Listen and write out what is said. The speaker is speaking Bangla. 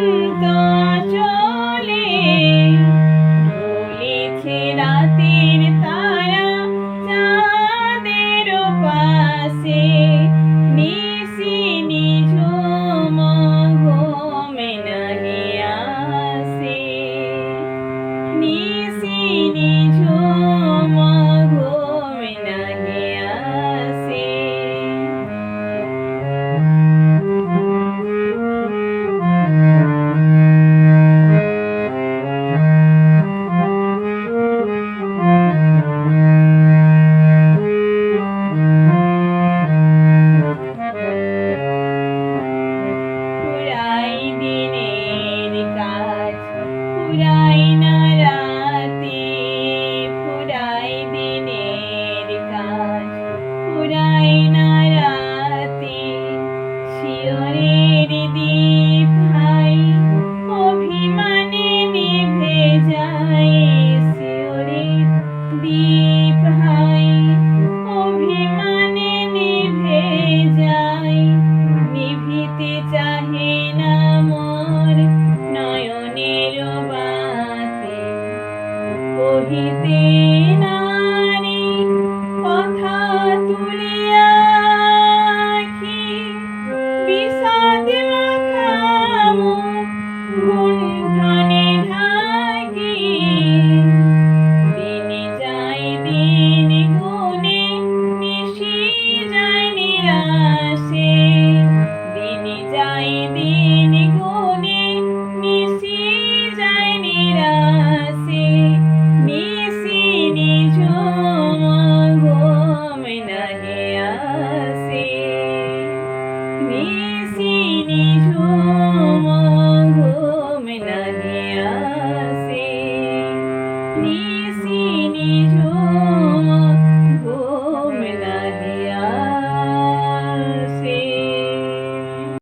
the ফুরাই না রাতে, ফুরাই দিনের কাজ। ফুরাই না রাতে, শিয়রের দ্বীপ ভাই অভিমানে নিভে যায় শিয়রের দ্বীপ ভাই অভিমানে নিভে যায়, নিভিতে চাহে না মন Easy.